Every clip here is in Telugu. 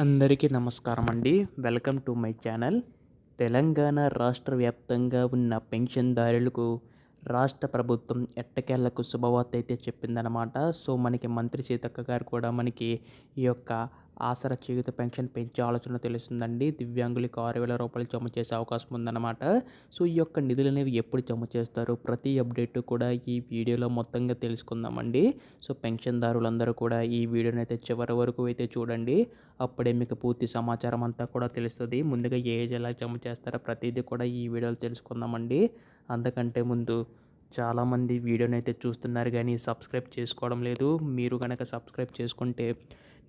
అందరికీ నమస్కారం అండి. Welcome to my channel. Telangana రాష్ట్ర వ్యాప్తంగా ఉన్న పెన్షన్దారులకు రాష్ట్ర ప్రభుత్వం ఎట్టకేళ్ళకు శుభవార్త అయితే చెప్పిందనమాట సో మనకి మంత్రి సీతక్క గారు కూడా మనకి ఈ యొక్క ఆసరా చేయుత పెన్షన్ పెంచే ఆలోచన తెలుస్తుందండి. దివ్యాంగులకు ఆరు వేల రూపాయలు జమ చేసే అవకాశం ఉందన్నమాట. సో ఈ యొక్క నిధులు అనేవి ఎప్పుడు జమ చేస్తారు? ప్రతి అప్డేట్ కూడా ఈ వీడియోలో మొత్తంగా తెలుసుకుందామండి. సో పెన్షన్దారులందరూ కూడా ఈ వీడియోని అయితే చివరి వరకు అయితే చూడండి. అప్పుడే మీకు పూర్తి సమాచారం అంతా కూడా తెలుస్తుంది. ముందుగా ఏ ఏజ్ ఎలా జమ చేస్తారో ప్రతిదీ కూడా ఈ వీడియోలో తెలుసుకుందామండి. అంతకంటే ముందు చాలామంది వీడియోని అయితే చూస్తున్నారు కానీ సబ్స్క్రైబ్ చేసుకోవడం లేదు. మీరు కనుక సబ్స్క్రైబ్ చేసుకుంటే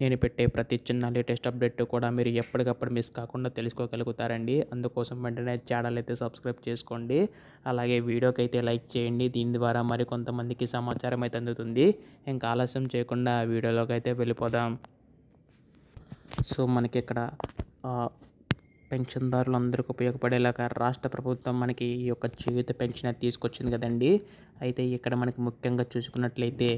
నేను పెట్టే ప్రతి చిన్న లేటెస్ట్ అప్డేట్ కూడా మీరు ఎప్పటికప్పుడు మిస్ కాకుండా తెలుసుకోగలుగుతారండి. అందుకోసం వెంటనే ఛానల్ అయితే సబ్స్క్రైబ్ చేసుకోండి. అలాగే వీడియోకి అయితే లైక్ చేయండి. దీని ద్వారా మరి కొంతమందికి సమాచారం అయితే అందుతుంది. ఇంకా ఆలస్యం చేయకుండా వీడియోలోకి అయితే వెళ్ళిపోదాం. సో మనకి ఇక్కడ పెన్షన్దారులందరికీ ఉపయోగపడేలాగా రాష్ట్ర ప్రభుత్వం మనకి ఈ యొక్క జీవిత పెన్షన్ తీసుకొచ్చింది కదండి. అయితే ఇక్కడ మనకి ముఖ్యంగా చూసుకున్నట్లయితే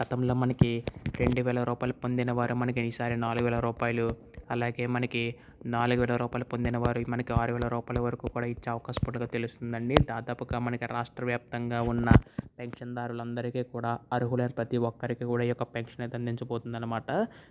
గతంలో మనకి రెండు వేల రూపాయలు పొందిన వారు మనకి ఈసారి నాలుగు వేల రూపాయలు. అలాగే మనకి నాలుగు వేల రూపాయలు పొందిన వారు మనకి ఆరు వేల రూపాయల వరకు కూడా ఇచ్చే అవకాశం ఉన్నట్టుగా తెలుస్తుందండి. దాదాపుగా మనకి రాష్ట్ర వ్యాప్తంగా ఉన్న పెన్షన్దారులందరికీ కూడా అర్హులైన ప్రతి ఒక్కరికి కూడా ఈ యొక్క పెన్షన్ అయితే అందించబోతుంది అనమాట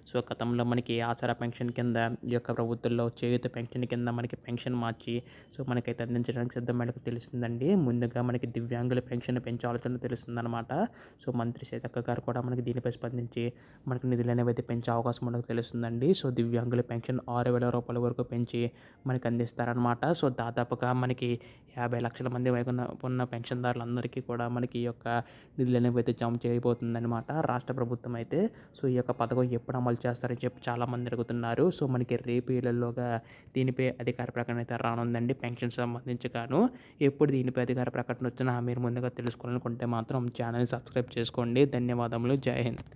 సో గతంలో మనకి ఆసరా పెన్షన్ కింద ఈ యొక్క ప్రభుత్వంలో చేయుత పెన్షన్ కింద మనకి పెన్షన్ మార్చి సో మనకైతే అందించడానికి సిద్ధమైనకు తెలుస్తుందండి. ముందుగా మనకి దివ్యాంగుల పెన్షన్ పెంచే ఆలోచన తెలుస్తుందన్నమాట. సో మంత్రి సీతక్క గారు కూడా మనకి దీనిపై స్పందించి మనకి నిధులు అనేవి అయితే పెంచే అవకాశం మనకు తెలుస్తుందండి. సో దివ్యాంగుల పెన్షన్ ఆరు వేల రూపాయల వరకు పెంచి మనకి అందిస్తారనమాట సో దాదాపుగా మనకి యాభై లక్షల మంది వైపున ఉన్న పెన్షన్దారులందరికీ కూడా మనకి ఈ యొక్క నిధులు అనేవి అయితే జమ చేయబోతుందన్నమాట రాష్ట్ర ప్రభుత్వం అయితే. సో ఈ యొక్క పథకం ఎప్పుడు అమలు చేస్తారని చెప్పి చాలామంది అడుగుతున్నారు. సో మనకి రేపు ఏళ్ళలోగా దీనిపై అధికార ప్రకటన అయితే రానుందండి పెన్షన్ సంబంధించి గాను. ఎప్పుడు దీనిపై అధికార ప్రకటన వచ్చినా మీరు ముందుగా తెలుసుకోవాలనుకుంటే మాత్రం ఛానల్ సబ్స్క్రైబ్ చేసుకోండి. ధన్యవాదములు. జై హింద్.